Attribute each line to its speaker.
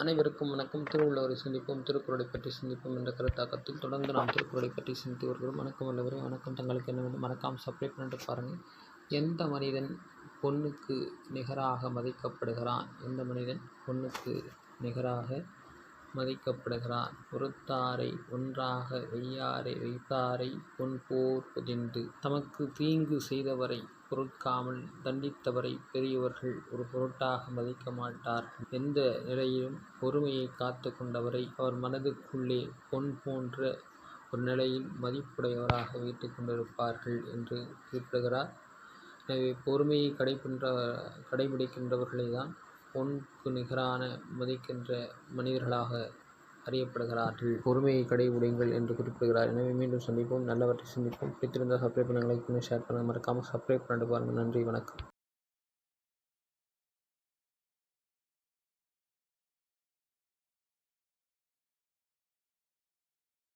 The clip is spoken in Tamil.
Speaker 1: அனைவருக்கும் வணக்கம். திருவள்ளுவரை சிந்திப்போம் திருக்குறளை பற்றி சிந்திப்போம் என்ற கருத்தாக்கத்தில் தொடர்ந்து நாம் திருக்குறளை பற்றி சிந்தித்து வருகிறோம். வணக்கம் உள்ளவரே வணக்கம். தங்களுக்கு என்ன வேண்டும்? மறக்காமல் சப்ளை பண்ணிட்டு பாருங்கள் எந்த மனிதன் பொண்ணுக்கு நிகராக மதிக்கப்படுகிறான்? எந்த மனிதன் பொண்ணுக்கு நிகராக மதிக்கப்படுகிறார் பொறுத்தாரை ஒன்றாக வெய்யாரை வைத்தாரை பொன்போர் புதிந்து. தமக்கு தீங்கு செய்தவரை பொருட்காமல் தண்டித்தவரை பெரியவர்கள் ஒரு பொருட்டாக மதிக்க மாட்டார் எந்த நிலையிலும் பொறுமையை காத்து கொண்டவரை அவர் மனதுக்குள்ளே பொன் போன்ற ஒரு நிலையில் மதிப்புடையவராக வைத்து கொண்டிருப்பார்கள் என்று குறிப்பிடுகிறார். எனவே பொறுமையை கடைபின்ற கடைபிடிக்கின்றவர்களை தான் பொன்னுக்கு நிகரான மதிக்கின்ற மனிதர்களாக அறியப்படுகிறார்கள். பொறுமையை கடைபிடிங்கள் என்று குறிப்பிடுகிறார். எனவே மீண்டும் சந்திப்போம். நல்லவற்றை சிந்திப்போம். பிடித்திருந்தால் சப்ஸ்கிரைப் பண்ணுங்கள் லைக் பண்ணி ஷேர் பண்ணுங்கள். மறக்காமல் சப்ஸ்கிரைப் பண்ணிட்டு பாருங்கள். நன்றி வணக்கம்.